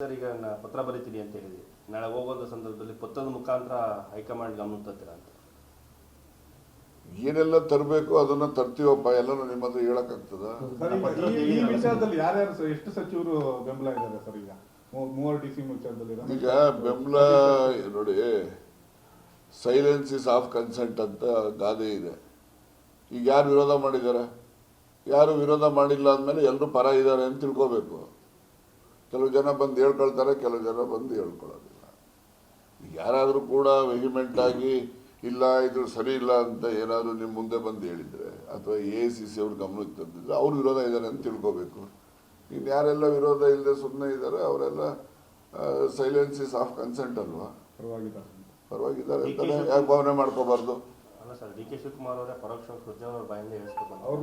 Sir ಈಗ ನಾ ಪತ್ರ ಬರೀತೀನಿ ಅಂತ ಹೇಳಿದ್ವಿ ನಾಳೆ ಹೋಗುವಂಥ ಸಂದರ್ಭದಲ್ಲಿ ಪತ್ರದ ಮುಖಾಂತರ ಹೈಕಮಾಂಡ್ ಗಮನ ತರ್ತೀರಾ ಅಂತ. ಏನೆಲ್ಲ ತರಬೇಕು ಅದನ್ನ ತರ್ತೀವಪ್ಪ ಎಲ್ಲರೂ ನಿಮ್ಮ ಹತ್ರ ಹೇಳಕ್ಕಾಗ್ತದ? ಈ- ಈ ವಿಚಾರದಲ್ಲಿ ಯಾರ್ಯಾರು ಸ- ಎಷ್ಟು ಸಚಿವರು ಬೆಂಬಲ ಇದ್ದಾರೆ ಸರ್ ಈಗ? ಮೂವರು ಡಿ ಸಿ ವಿಚಾರದಲ್ಲಿ ಈಗ ಬೆಂಬಲ ನೋಡಿ ಸೈಲೆನ್ಸ್ ಇಸ್ ಆಫ್ ಕನ್ಸೆಂಟ್ ಅಂತ ಗಾದೆ ಇದೆ. ಈಗ ಯಾರು ವಿರೋಧ ಮಾಡಿದ್ದಾರೆ ಯಾರು ವಿರೋಧ ಮಾಡಿಲ್ಲ ಅಂದಮೇಲೆ ಎಲ್ಲರೂ ಪರ ಇದ್ದಾರೆ ಅಂತ ತಿಳ್ಕೋಬೇಕು. ಕೆಲವು ಜನ ಬಂದು ಹೇಳ್ಕೊಳ್ತಾರೆ ಕೆಲವು ಜನ ಬಂದು ಹೇಳ್ಕೊಳ್ಳೋದಿಲ್ಲ. ಯಾರಾದರೂ ಕೂಡ ವೆಹಿಮೆಂಟ್ ಆಗಿ ಇಲ್ಲ ಇದು ಸರಿ ಇಲ್ಲ ಅಂತ ಏನಾದರೂ ನಿಮ್ಮ ಮುಂದೆ ಬಂದು ಹೇಳಿದ್ರೆ ಅಥವಾ ಎ ಸಿ ಸಿ ಅವ್ರ ಗಮನಕ್ಕೆ ತಂದಿದ್ರೆ ಅವ್ರು ವಿರೋಧ ಇದ್ದಾರೆ ಅಂತ ತಿಳ್ಕೋಬೇಕು. ಇನ್ನು ಯಾರೆಲ್ಲ ವಿರೋಧ ಇಲ್ಲದೆ ಸುಮ್ಮನೆ ಇದ್ದಾರೆ ಅವರೆಲ್ಲ ಸೈಲೆನ್ಸ್ ಇಸ್ ಆಫ್ ಕನ್ಸೆಂಟ್ ಅಲ್ವಾ? ಪರವಾಗಿದ್ದಾರೆ. ಅಂತಲೇ ಯಾಕೆ ಭಾವನೆ ಮಾಡ್ಕೋಬಾರ್ದು? ಸರ್ ಡಿ ಕೆ ಶಿವಕುಮಾರ್ ಅವರೇ ಬಾಯಿಂದ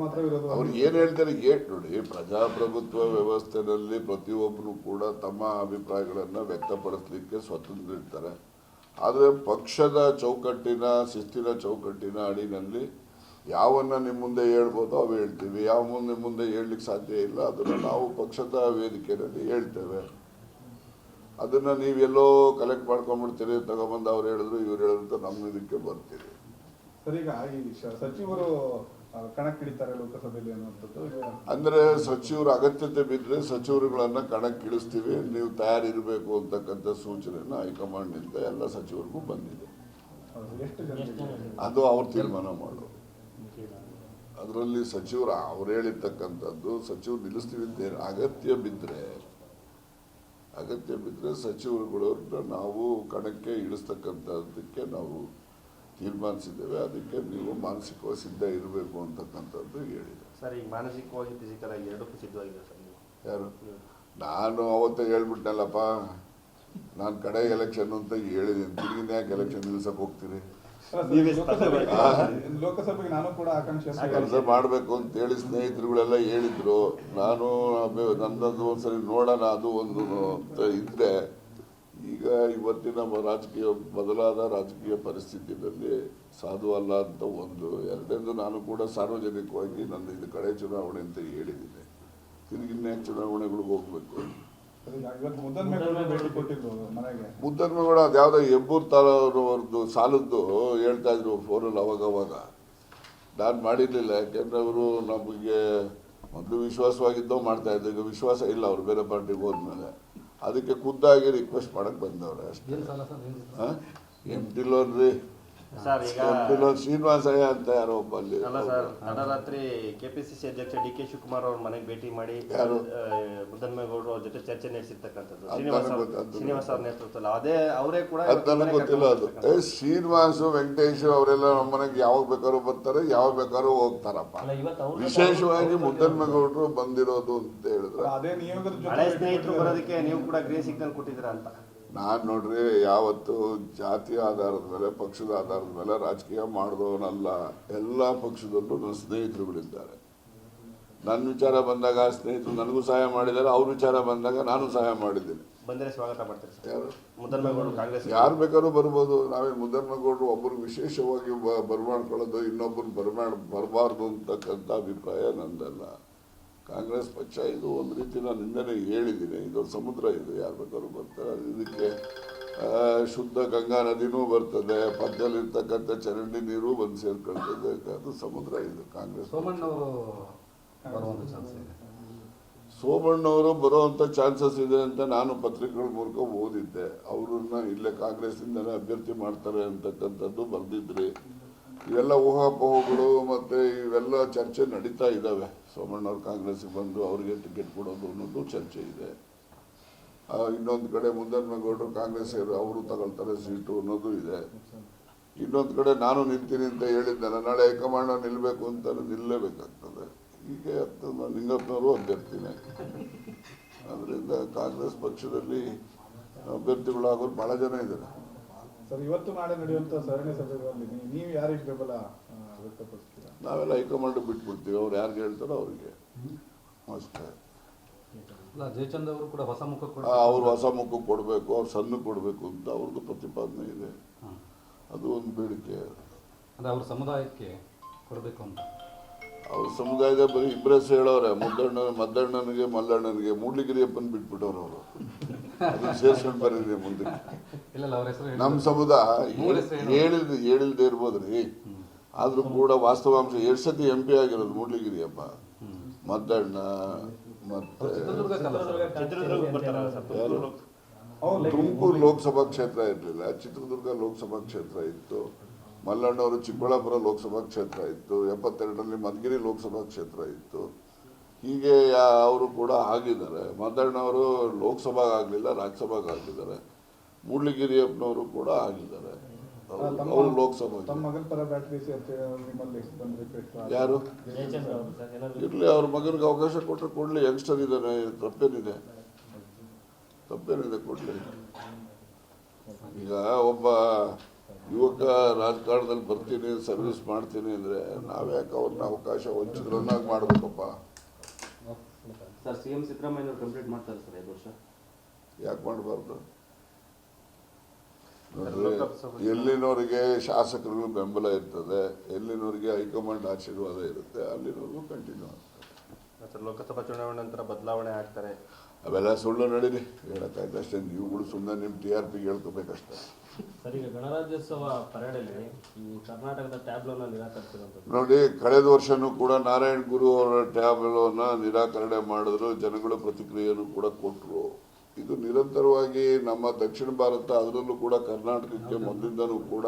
ಮಾತ್ರ ಅವ್ರು ಏನು ಹೇಳ್ತಾರೆ ಏಟ್ ನೋಡಿ ಪ್ರಜಾಪ್ರಭುತ್ವ ವ್ಯವಸ್ಥೆಯಲ್ಲಿ ಪ್ರತಿಯೊಬ್ಬರು ಕೂಡ ತಮ್ಮ ಅಭಿಪ್ರಾಯಗಳನ್ನು ವ್ಯಕ್ತಪಡಿಸಲಿಕ್ಕೆ ಸ್ವತಂತ್ರ ಇರ್ತಾರೆ. ಆದರೆ ಪಕ್ಷದ ಚೌಕಟ್ಟಿನ ಶಿಸ್ತಿನ ಚೌಕಟ್ಟಿನ ಅಡಿನಲ್ಲಿ ಯಾವನ್ನ ನಿಮ್ಮ ಮುಂದೆ ಹೇಳ್ಬೋದೋ ಅವು ಹೇಳ್ತೀವಿ. ಯಾವ ಮುಂದೆ ನಿಮ್ಮ ಮುಂದೆ ಹೇಳಲಿಕ್ಕೆ ಸಾಧ್ಯ ಇಲ್ಲ ಅದನ್ನು ನಾವು ಪಕ್ಷದ ವೇದಿಕೆಯಲ್ಲಿ ಹೇಳ್ತೇವೆ. ಅದನ್ನು ನೀವೆಲ್ಲೋ ಕಲೆಕ್ಟ್ ಮಾಡ್ಕೊಂಡ್ಬಿಡ್ತೀರಿ ತಗೊಂಬಂದು ಅವ್ರು ಹೇಳಿದ್ರು ಇವ್ರು ಹೇಳಿದ್ರು ಅಂತ ನಮ್ಮ ಇದಕ್ಕೆ ಬರ್ತೀರಿ. ಸರ್ ಈಗ ಈ ಶ- ಸಚಿವರು ಕಣಕ್ಕಿಳಿತಾರೆ ಲೋಕಸಭೆಯಲ್ಲಿ ಅನ್ನುವಂಥದ್ದು. ಅಂದ್ರೆ ಸಚಿವರ ಅಗತ್ಯತೆ ಬಿದ್ರೆ ಸಚಿವರುಗಳನ್ನ ಕಣಕ್ಕಿಳಿಸ್ತೀವಿ. ನೀವು ತಯಾರಿರಬೇಕು ಅಂತಕ್ಕಂಥ ಸೂಚನೆಯನ್ನ ಹೈಕಮಾಂಡ್ನಿಂದ ಎಲ್ಲ ಸಚಿವರಿಗೂ ಬಂದಿದೆ. ಅದು ಅವ್ರ ತೀರ್ಮಾನ ಮಾಡು ಅದರಲ್ಲಿ ಸಚಿವರು ಅವ್ರು ಹೇಳಿರ್ತಕ್ಕಂಥದ್ದು ಸಚಿವರು ನಿಲ್ಲಿಸ್ತೀವಿ ಅಂತ ಅಗತ್ಯ ಬಿದ್ದರೆ ಅಗತ್ಯ ಬಿದ್ದರೆ ಸಚಿವರುಗಳನ್ನ ನಾವು ಕಣಕ್ಕೆ ಇಳಿಸ್ತಕ್ಕಂಥದ್ದಕ್ಕೆ ನಾವು ತೀರ್ಮಾನಿಸಿದ್ದೇವೆ. ಅದಕ್ಕೆ ನೀವು ಮಾನಸಿಕವಾಗಿ ಸಿದ್ಧ ಇರಬೇಕು ಅಂತಕ್ಕಂಥದ್ದು ಹೇಳಿದೆ. ಸರ್ ಈಗ ಮಾನಸಿಕವಾಗಿ ಫಿಸಿಕಲ್ ಆಗಿ ಎರಡಕ್ಕೂ ಸಿದ್ಧವಾಗಿದೆ ಸರ್ ನೀವು? ಯಾರು? ನಾನು ಅವತ್ತೇ ಹೇಳ್ಬಿಟ್ನಲ್ಲಪ್ಪ ನಾನು ಕಡೆ ಎಲೆಕ್ಷನ್ ಅಂತ ಹೇಳಿದ್ದೀನಿ ತಿರುಗಿನ ಯಾಕೆ ಎಲೆಕ್ಷನ್ ನಿಲ್ಸಕ್ಕೆ ಹೋಗ್ತೀರಿ? ಲೋಕಸಭೆಗೆ ನಾನು ಕೂಡ ಆಕಾಂಕ್ಷೆ ಕೆಲಸ ಮಾಡಬೇಕು ಅಂತ ಹೇಳಿ ಸ್ನೇಹಿತರುಗಳೆಲ್ಲ ಹೇಳಿದ್ರು. ನಾನು ನನ್ನದು ಒಂದ್ಸರಿ ನೋಡೋಣ ಅದು ಒಂದು ಇದ್ರೆ ಇದ್ದೆ ಈಗ ಇವತ್ತಿನ ರಾಜಕೀಯ ಬದಲಾದ ರಾಜಕೀಯ ಪರಿಸ್ಥಿತಿಯಲ್ಲಿ ಸಾಧು ಅಲ್ಲ ಅಂತ ಒಂದು ಎರಡನೇದು ನಾನು ಕೂಡ ಸಾರ್ವಜನಿಕವಾಗಿ ನನ್ನ ಇದು ಕಡೆ ಚುನಾವಣೆ ಅಂತ ಹೇಳಿದ್ದೀನಿ. ತಿರುಗಿನ್ನೇ ಚುನಾವಣೆಗಳಿಗೆ ಹೋಗ್ಬೇಕು? ಮುದ್ದನ್ಮೇಗೌಡ ಅದು ಯಾವುದೋ ಹೆಬ್ಬೂರ್ ತಾಲೂರವ್ರದ್ದು ಸಾಲದ್ದು ಹೇಳ್ತಾ ಇದ್ರು ಫೋನಲ್ಲಿ ಅವಾಗ ಅವಾಗ ನಾನು ಮಾಡಿರಲಿಲ್ಲ ಯಾಕೆಂದ್ರೆ ಅವರು ನಮಗೆ ಮೊದಲು ವಿಶ್ವಾಸವಾಗಿದ್ದೋ ಮಾಡ್ತಾ ಇದ್ದ ಈಗ ವಿಶ್ವಾಸ ಇಲ್ಲ ಅವ್ರು ಬೇರೆ ಪಾರ್ಟಿಗೆ ಹೋದ್ಮೇಲೆ. ಅದಕ್ಕೆ ಖುದ್ದಾಗಿ ರಿಕ್ವೆಸ್ಟ್ ಮಾಡಕ್ ಬಂದವ್ರೆ ಅಷ್ಟೇ. ಎಂ ಟಿ ಲೋನ್ ರೀ ಸರ್ ಈಗ ಶ್ರೀನಿವಾಸಯ್ಯ ಅಂತ ಯಾರೋ ಒಬ್ಬ ಅಲ್ಲಿ ಅಲ್ಲ ಸರ್ ತಡರಾತ್ರಿ ಕೆಪಿಸಿಸಿ ಅಧ್ಯಕ್ಷ ಡಿ ಕೆ ಶಿವಕುಮಾರ್ ಅವ್ರ ಮನೆಗೆ ಭೇಟಿ ಮಾಡಿ ಯಾರು? ಮುದ್ದನ್ಮೇಗೌಡರು ಅವ್ರ ಜೊತೆ ಚರ್ಚೆ ನಡೆಸಿರ್ತಕ್ಕಂಥದ್ದು. ಅದು ಶ್ರೀನಿವಾಸ ನನಗೆ ಗೊತ್ತು, ಶ್ರೀನಿವಾಸ ಅವ್ರ ನೇತೃತ್ವದಲ್ಲಿ. ಅದೇ ಅವರೇ ಕೂಡ ಅದು ನನಗೆ ಮನೆಗೆ ಗೊತ್ತಿಲ್ಲ ಅದು. ಕರ್ಕೊಂಡು ಏ ಶ್ರೀನಿವಾಸು ವೆಂಕಟೇಶ್ ಅವರೆಲ್ಲ ನಮ್ಮ ಮನೆಗೆ ಯಾವಾಗ ಬೇಕಾದ್ರೂ ಬರ್ತಾರೆ ಯಾವಾಗ ಬೇಕಾದ್ರೂ ಹೋಗ್ತಾರಪ್ಪ. ವಿಶೇಷವಾಗಿ ಮುದ್ದನ್ಮೇಗೌಡರು ಬಂದಿರೋದು ಅಂತ ಹೇಳಿದ್ರೆ. ಅದೇ ನಿಯೋಗದ ಹಳೆ ಸ್ನೇಹಿತರು. ಬರೋದಕ್ಕೆ ನೀವು ಕೂಡ ಗ್ರೀನ್ ಸಿಗ್ನಲ್ ಕೊಟ್ಟಿದ್ದೀರಾ ಅಂತ. ನಾನ್ ನೋಡ್ರಿ ಯಾವತ್ತು ಜಾತಿ ಆಧಾರದ ಮೇಲೆ ಪಕ್ಷದ ಆಧಾರದ ಮೇಲೆ ರಾಜಕೀಯ ಮಾಡಿದವನಲ್ಲ. ಎಲ್ಲ ಪಕ್ಷದಲ್ಲೂ ನನ್ನ ಸ್ನೇಹಿತರುಗಳಿದ್ದಾರೆ. ನನ್ನ ವಿಚಾರ ಬಂದಾಗ ಆ ಸ್ನೇಹಿತರು ನನಗೂ ಸಹಾಯ ಮಾಡಿದ್ದಾರೆ ಅವ್ರ ವಿಚಾರ ಬಂದಾಗ ನಾನು ಸಹಾಯ ಮಾಡಿದ್ದೀನಿ. ಬಂದರೆ ಸ್ವಾಗತ ಮಾಡ್ತೀನಿ ಸರ್? ಯಾರು? ಬೇಕಾದ್ರೂ ಬರ್ಬೋದು. ನಾವೇ ಮುದ್ದನ್ಮೇಗೌಡರು ಒಬ್ಬರು ವಿಶೇಷವಾಗಿ ಬರ್ಮಾಡ್ಕೊಳ್ಳೋದು ಇನ್ನೊಬ್ಬರು ಬರ್ಮಾಡ್ ಬರಬಾರ್ದು ಅಂತಕ್ಕಂಥ ಅಭಿಪ್ರಾಯ ನಂದಲ್ಲ. ಕಾಂಗ್ರೆಸ್ ಪಕ್ಷ ಇದು ಒಂದು ರೀತಿ ನಾನು ನಿನ್ನೆ ಹೇಳಿದ್ದೀನಿ. ಇದು ಸಮುದ್ರ ಇದು ಯಾರು ಬೇಕಾದ್ರೂ ಬರ್ತಾರೆ. ಇದಕ್ಕೆ ಶುದ್ಧ ಗಂಗಾ ನದಿನೂ ಬರ್ತದೆ. ಪಕ್ಕದಲ್ಲಿರ್ತಕ್ಕಂಥ ಚರಂಡಿ ನೀರು ಬಂದು ಸೇರ್ಕೊಳ್ತದೆ. ಅದು ಸಮುದ್ರ ಇದು ಕಾಂಗ್ರೆಸ್ ಸೋಮಣ್ಣವರು ಬರುವಂಥ ಚಾನ್ಸಸ್ ಇದೆ. ಅಂತ ನಾನು ಪತ್ರಿಕೆಗಳ ಮೂಲಕ ಓದಿದ್ದೆ. ಅವ್ರನ್ನ ಇಲ್ಲೇ ಕಾಂಗ್ರೆಸ್ಸಿಂದನೇ ಅಭ್ಯರ್ಥಿ ಮಾಡ್ತಾರೆ ಅಂತಕ್ಕಂಥದ್ದು ಬರೆದಿದ್ರಿ. ಇವೆಲ್ಲ ಊಹಾಪೋಹಗಳು ಮತ್ತೆ ಇವೆಲ್ಲ ಚರ್ಚೆ ನಡೀತಾ ಇದ್ದಾವೆ ಸೋಮಣ್ಣವ್ರು ಕಾಂಗ್ರೆಸ್ಗೆ ಬಂದು ಅವರಿಗೆ ಟಿಕೆಟ್ ಕೊಡೋದು ಅನ್ನೋದು ಚರ್ಚೆ ಇದೆ. ಇನ್ನೊಂದು ಕಡೆ ಮುದ್ದನ್ಮೇಗೌಡರು ಕಾಂಗ್ರೆಸ್ ಅವರು ತಗೊಳ್ತಾರೆ ಸೀಟು ಅನ್ನೋದು ಇದೆ. ಇನ್ನೊಂದು ಕಡೆ ನಾನು ನಿಲ್ತೀನಿ ಅಂತ ಹೇಳಿದ್ದೇನೆ ನಾಳೆ ಹೈಕಮಾಂಡ್ ನಿಲ್ಲಬೇಕು ಅಂತ ನಿಲ್ಲಲೇಬೇಕಾಗ್ತದೆ ಹೀಗೆ ಆಗ್ತದೆ ನಾನು ಲಿಂಗಪ್ಪನವರು ಅಭ್ಯರ್ಥಿನೇ. ಅದರಿಂದ ಕಾಂಗ್ರೆಸ್ ಪಕ್ಷದಲ್ಲಿ ಅಭ್ಯರ್ಥಿಗಳಾಗೋರು ಬಹಳ ಜನ ಇದ್ದಾರೆ. ಸರ್, ಇವತ್ತು ನಾಳೆ ನಡೆಯುವಂತ ಸರಣಿ ಸಭೆಗಳಲ್ಲಿ ನೀವು- ನೀವು ನಾವೆಲ್ಲ ಹೈಕಮಾಂಡ್ ಬಿಟ್ಬಿಡ್ತೀವಿ ಅವ್ರು ಯಾರಿಗೆ ಹೇಳ್ತಾರೋ ಅವರಿಗೆ. ಅಷ್ಟೇ. ಅಲ್ಲ ಜಯಚಂದ್ ಅವರು ಕೂಡ ಹೊಸ ಮುಖ ಅವ್ರು ಹೊಸ ಮುಖ ಕೊಡಬೇಕು ಅವ್ರು ಸಣ್ಣ ಕೊಡಬೇಕು ಅಂತ ಅವ್ರದ್ದು ಪ್ರತಿಪಾದನೆ ಇದೆ. ಅದು ಒಂದು ಬೇಡಿಕೆ. ಅಂದರೆ ಅವ್ರ ಸಮುದಾಯಕ್ಕೆ ಕೊಡಬೇಕು ಅಂತ. ಅವ್ರ ಸಮುದಾಯದ ಬರೀ ಇಬ್ಬರೇ ಹೇಳೋರೆ ಮುದ್ದಣ್ಣ ಮದ್ದಣ್ಣನಿಗೆ ಮಲ್ಲಣ್ಣನಿಗೆ ಮೂಡ್ಲಿಗಿರಿಯಪ್ಪನ ಬಿಟ್ಬಿಟ್ಟವ್ರು ಅವರು. ಅದನ್ನ ಸೇರ್ಸ್ಕೊಂಡು ಬರೀರಿ ಮುಂದೆ ಇಲ್ಲ ಇಲ್ಲ ಅವ್ರ ಹೆಸರು ನಮ್ಮ ಸಮುದಾಯ ಹೇಳಿಲ್ದೇ ಇರ್ಬೋದ್ರಿ. ಆದ್ರೂ ಕೂಡ ವಾಸ್ತವಾಂಶ ಎರಡು ಸತಿ ಎಂ ಪಿ ಆಗಿರೋದು ಮೂಡ್ಲಿಗಿರಿಯಪ್ಪ ಮದ್ದಣ್ಣ ಮತ್ತೆ ತುಮಕೂರು ಅವ್ರು ತುಮಕೂರು ಲೋಕಸಭಾ ಕ್ಷೇತ್ರ ಇರಲಿಲ್ಲ. ಚಿತ್ರದುರ್ಗ ಲೋಕಸಭಾ ಕ್ಷೇತ್ರ ಇತ್ತು. ಮಲ್ಲಣ್ಣವರು ಚಿಕ್ಕಬಳ್ಳಾಪುರ ಲೋಕಸಭಾ ಕ್ಷೇತ್ರ ಇತ್ತು. ಎಪ್ಪತ್ತೆರಡರಲ್ಲಿ ಮಧುಗಿರಿ ಲೋಕಸಭಾ ಕ್ಷೇತ್ರ ಇತ್ತು. ಹೀಗೆ ಅವರು ಕೂಡ ಆಗಿದ್ದಾರೆ. ಮದ್ದಣ್ಣವರು ಲೋಕಸಭಾಗಾಗಲಿಲ್ಲ ಆಗಲಿಲ್ಲ ರಾಜ್ಯಸಭಾಗೆ ಆಗಿದ್ದಾರೆ. ಮೂಡ್ಲಿಗಿರಿಯಪ್ಪನವರು ಕೂಡ ಆಗಿದ್ದಾರೆ. ಅವ್ರು- ಲೋಕಸಭಾ ತಮ್ಮ ಮಗನ ಪರ ಬ್ಯಾಟ್ರಿ ಅಂತ ನಿಮ್ಮಲ್ಲಿ ಬಂದು ರಿಕ್ವೆಸ್ಟ್ ಯಾರು? ಇರ್ಲಿ ಅವ್ರ ಮಗನಿಗೆ ಅವಕಾಶ ಕೊಟ್ಟರೆ ಕೊಡ್ಲಿ ಯಂಗ್ಸ್ಟರ್ ಇದ್ದಾನೆ ತಪ್ಪೇನಿದೆ. ತಪ್ಪೇನಿದೆ ಕೊಡಲಿ. ಈಗ ಒಬ್ಬ ಯುವಕ ರಾಜಕಾರಣದಲ್ಲಿ ಬರ್ತೀನಿ ಸರ್ವಿಸ್ ಮಾಡ್ತೀನಿ ಅಂದ್ರೆ ನಾವ್ಯಾಕೆ ಅವ್ರನ್ನ ಅವಕಾಶ ವಂಚಿತರನ್ನಾಗಿ ಮಾಡ್ಬೇಕಪ್ಪ. Sir C M Siddaramaiah complete ಮಾಡ್ತಾರೆ ಸರ್ ಐದು ವರ್ಷ. ಯಾಕೆ ಮಾಡಬಾರ್ದು? ಎಲ್ಲಿನವರಿಗೆ ಶಾಸಕರಿಗೂ ಬೆಂಬಲ ಇರ್ತದೆ ಎಲ್ಲಿನವರಿಗೆ ಹೈಕಮಾಂಡ್ ಆಶೀರ್ವಾದ ಇರುತ್ತೆ ಅಲ್ಲಿನವರೆಗೂ ಕಂಟಿನ್ಯೂ ಆಗ್ತದೆ. ಲೋಕಸಭಾ ಚುನಾವಣೆ ನಂತರ ಬದಲಾವಣೆ ಆಗ್ತಾರೆ. ಅವೆಲ್ಲ ಸುಳ್ಳು ನಡೀರಿ ಹೇಳಕ್ಕಾಯ್ತು ಅಷ್ಟೇ ನೀವುಗಳು ಸುಮ್ಮನೆ ನಿಮ್ಮ ಟಿ ಆರ್ ಪಿಗೆ ಹೇಳ್ಕೋಬೇಕಷ್ಟೇ. ಸರ್ ಈಗ ಗಣರಾಜ್ಯೋತ್ಸವ ಪರೇಡಲ್ಲಿ ಈ ಕರ್ನಾಟಕದ ಟ್ಯಾಬ್ಲೋನ ನಿರಾಕರಿಸಿರುವಂಥದ್ದು ನೋಡಿ ಕಳೆದ ವರ್ಷನೂ ಕೂಡ ನಾರಾಯಣ್ ಗುರು ಅವರ ಟ್ಯಾಬ್ಲೋನ ನಿರಾಕರಣೆ ಮಾಡಿದ್ರು ಜನಗಳು ಪ್ರತಿಕ್ರಿಯೆಯನ್ನು ಕೂಡ ಕೊಟ್ಟರು ಇದು ನಿರಂತರವಾಗಿ ನಮ್ಮ ದಕ್ಷಿಣ ಭಾರತ ಅದರಲ್ಲೂ ಕೂಡ ಕರ್ನಾಟಕಕ್ಕೆ ಮೊದಲಿಂದನೂ ಕೂಡ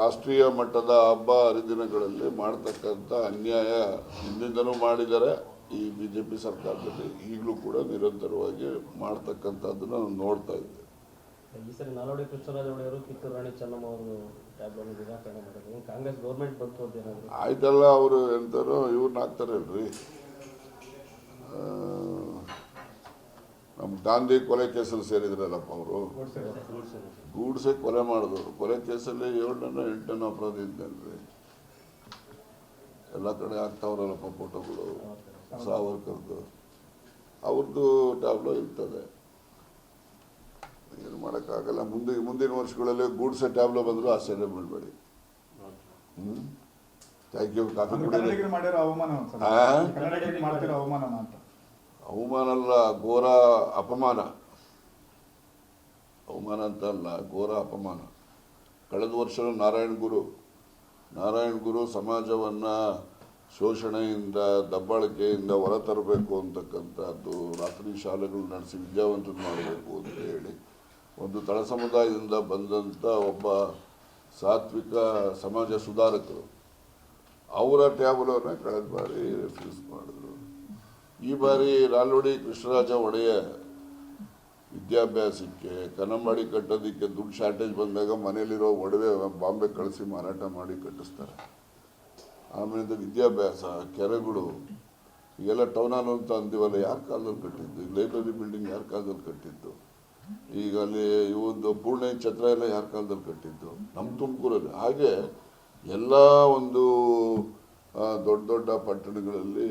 ರಾಷ್ಟ್ರೀಯ ಮಟ್ಟದ ಹಬ್ಬ ಹರಿದಿನಗಳಲ್ಲಿ ಮಾಡ್ತಕ್ಕಂಥ ಅನ್ಯಾಯ ಹಿಂದಿಂದನೂ ಮಾಡಿದ್ದಾರೆ. ಈ ಬಿ ಜೆ ಪಿ ಸರ್ಕಾರದಲ್ಲಿ ಈಗಲೂ ಕೂಡ ನಿರಂತರವಾಗಿ ಮಾಡ್ತಕ್ಕಂಥದ್ದನ್ನು ನಾವು ನೋಡ್ತಾ ಇದ್ದೇವೆ. ಈ ಸರಿ ನಾಲ್ವಡಿ ಕೃಷ್ಣರಾಜ ಒಡೆಯರು ಕಿತ್ತೂರು ರಾಣಿ ಚೆನ್ನಮ್ಮ ಅವರು ಟ್ಯಾಬ್ಲೋನ ನಿರಾಕರಣೆ ಮಾಡಿದ್ರು ಕಾಂಗ್ರೆಸ್ ಗೌರ್ಮೆಂಟ್ ಬಂತು ಅಂತ ಏನಾದ್ರು? ಆಯ್ತಲ್ಲ ಅವರು ಎಂತಾರೋ ಇವ್ರನ್ನ ಹಾಕ್ತಾರಲ್ರಿ. ನಮ್ಮ ಗಾಂಧಿ ಕೊಲೆ ಕೇಸಲ್ಲಿ ಸೇರಿದ್ರಲ್ಲಪ್ಪ ಅವರು. ಗೂಡ್ಸೆ ಕೊಲೆ ಮಾಡಿದವರು ಕೊಲೆ ಕೇಸಲ್ಲಿ ಏಳನೋ ಎಂಟನೋ ಅಪರಾಧಿ ಎಲ್ಲ ಕಡೆ ಆಗ್ತಾವ್ರಲ್ಲಪ್ಪ ಫೋಟೋಗಳು ಸಾವರ್ಕರ್ದು. ಅವ್ರದ್ದು ಟ್ಯಾಬ್ಲೋ ಇರ್ತದೆ. ಏನು ಮಾಡೋಕ್ಕಾಗಲ್ಲ. ಮುಂದೆ ಮುಂದಿನ ವರ್ಷಗಳಲ್ಲಿ ಗೂಡ್ಸೆ ಟ್ಯಾಬ್ಲೋ ಬಂದರೂ ಆಶ್ಚರ್ಯ ಮಾಡಬೇಡಿ ಹ್ಞೂ ಥ್ಯಾಂಕ್ ಯು ಕಾಫಿ ಅವಮಾನ ಅವಮಾನ ಅಂತ. ಅವಮಾನ ಅಲ್ಲ, ಘೋರ ಅಪಮಾನ. ಅವಮಾನ ಅಂತ ಅಲ್ಲ, ಘೋರ ಅಪಮಾನ. ಕಳೆದ ವರ್ಷ ನಾರಾಯಣ ಗುರು. ನಾರಾಯಣ ಗುರು ಸಮಾಜವನ್ನು ಶೋಷಣೆಯಿಂದ, ದಬ್ಬಾಳಿಕೆಯಿಂದ ಹೊರತರಬೇಕು ಅಂತಕ್ಕಂಥದ್ದು ರಾತ್ರಿ ಶಾಲೆಗಳು ನಡೆಸಿ ವಿದ್ಯಾವಂತರು ಮಾಡಬೇಕು ಅಂತ ಹೇಳಿ ಒಂದು ತಳ ಸಮುದಾಯದಿಂದ ಬಂದಂಥ ಒಬ್ಬ ಸಾತ್ವಿಕ ಸಮಾಜ ಸುಧಾರಕರು. ಅವರ ಟ್ಯಾಬ್ಲೋನ ಕಳೆದ ಬಾರಿ ರೆಫ್ಯೂಸ್ ಮಾಡಿದ್ರು. ಈ ಬಾರಿ ಲಾಲ್ವಡಿ ಕೃಷ್ಣರಾಜ ಒಡೆಯ ವಿದ್ಯಾಭ್ಯಾಸಕ್ಕೆ ಕನ್ನಂಬಾಡಿ ಕಟ್ಟೋದಕ್ಕೆ ದುಡ್ಡು ಶಾರ್ಟೇಜ್ ಬಂದಾಗ ಮನೇಲಿರೋ ಒಡವೆ ಬಾಂಬೆ ಕಳಿಸಿ ಮಾರಾಟ ಮಾಡಿ ಕಟ್ಟಿಸ್ತಾರೆ. ಆಮೇಲೆ ವಿದ್ಯಾಭ್ಯಾಸ, ಕೆರೆಗಳು, ಈಗೆಲ್ಲ ಟೌನ್ ಹಾಲ್ ಅಂತ ಅಂತೀವಲ್ಲ, ಯಾರ ಕಾಲದಲ್ಲಿ ಕಟ್ಟಿದ್ದು? ಲೈಬ್ರರಿ ಬಿಲ್ಡಿಂಗ್ ಯಾರ ಕಾಲದಲ್ಲಿ ಕಟ್ಟಿದ್ದು? ಈಗ ಅಲ್ಲಿ ಇವೊಂದು ಪೂರ್ಣ ಛತ್ರ ಎಲ್ಲ ಯಾರ ಕಾಲದಲ್ಲಿ ಕಟ್ಟಿದ್ದು? ನಮ್ಮ ತುಮಕೂರಲ್ಲಿ. ಹಾಗೆ ಎಲ್ಲ ಒಂದು ದೊಡ್ಡ ದೊಡ್ಡ ಪಟ್ಟಣಗಳಲ್ಲಿ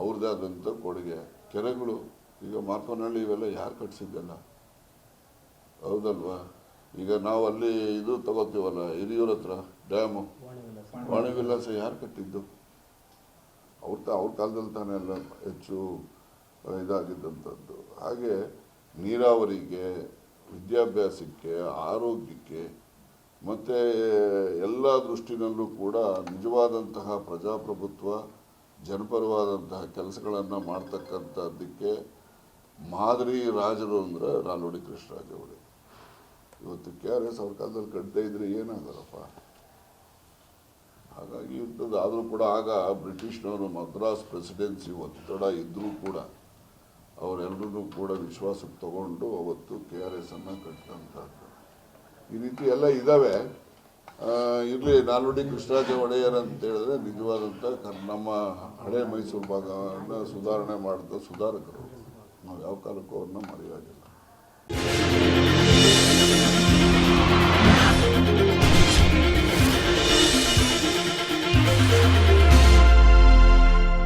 ಅವ್ರದ್ದೇ ಆದಂಥ ಕೊಡುಗೆ. ಕೆರೆಗಳು, ಈಗ ಮಾರ್ಕೋನಹಳ್ಳಿ ಇವೆಲ್ಲ ಯಾರು ಕಟ್ಸಿದ್ದಲ್ಲ? ಹೌದಲ್ವಾ? ಈಗ ನಾವು ಅಲ್ಲಿ ಇದು ತಗೋತೀವಲ್ಲ, ಹಿರಿಯೂರ ಹತ್ರ, ಡ್ಯಾಮು. ವಾಣಿ ವಿಲಾಸ ಯಾರು ಕಟ್ಟಿದ್ದು? ಅವ್ರ ಅವ್ರ ಕಾಲದಲ್ಲಿ ತಾನೇ ಎಲ್ಲ ಹೆಚ್ಚು ಇದಾಗಿದ್ದಂಥದ್ದು. ಹಾಗೆ ನೀರಾವರಿಗೆ, ವಿದ್ಯಾಭ್ಯಾಸಕ್ಕೆ, ಆರೋಗ್ಯಕ್ಕೆ, ಮತ್ತು ಎಲ್ಲ ದೃಷ್ಟಿನಲ್ಲೂ ಕೂಡ ನಿಜವಾದಂತಹ ಪ್ರಜಾಪ್ರಭುತ್ವ ಜನಪರವಾದಂತಹ ಕೆಲಸಗಳನ್ನು ಮಾಡ್ತಕ್ಕಂಥದ್ದಕ್ಕೆ ಮಾದರಿ ರಾಜರು ಅಂದರೆ ನಾಲ್ವಡಿ ಕೃಷ್ಣರಾಜ ಅವರು. ಇವತ್ತು ಕೆ ಆರ್ ಎಸ್ ಅವ್ರ ಕಾಲದಲ್ಲಿ ಕಟ್ಟದೇ ಇದ್ರೆ ಏನಾಗಲ್ಲಪ್ಪ? ಹಾಗಾಗಿ ಇಂಥದ್ದು ಆದರೂ ಕೂಡ ಆಗ ಬ್ರಿಟಿಷ್ನವರು ಮದ್ರಾಸ್ ಪ್ರೆಸಿಡೆನ್ಸಿ ಒತ್ತಡ ಇದ್ದರೂ ಕೂಡ ಅವರೆಲ್ಲರೂ ಕೂಡ ವಿಶ್ವಾಸಕ್ಕೆ ತಗೊಂಡು ಅವತ್ತು ಕೆ ಆರ್ ಎಸ್ ಅನ್ನು ಕಟ್ಟಿದಂಥದ್ದು ಈ ರೀತಿ ಎಲ್ಲ ಇದ್ದಾವೆ ಇಲ್ಲಿ ನಾಲ್ವಡಿ ಕೃಷ್ಣರಾಜ ಒಡೆಯರ್ ಅಂತ ಹೇಳಿದ್ರೆ ನಿಜವಾದಂಥ ನಮ್ಮ ಹಳೆ ಮೈಸೂರು ಭಾಗವನ್ನು ಸುಧಾರಣೆ ಮಾಡಿದ ಸುಧಾರಕರು. ನಾವು ಯಾವ ಕಾಲಕ್ಕೂ ಅವ್ರನ್ನ ಮರೆಯೋದಿಲ್ಲ.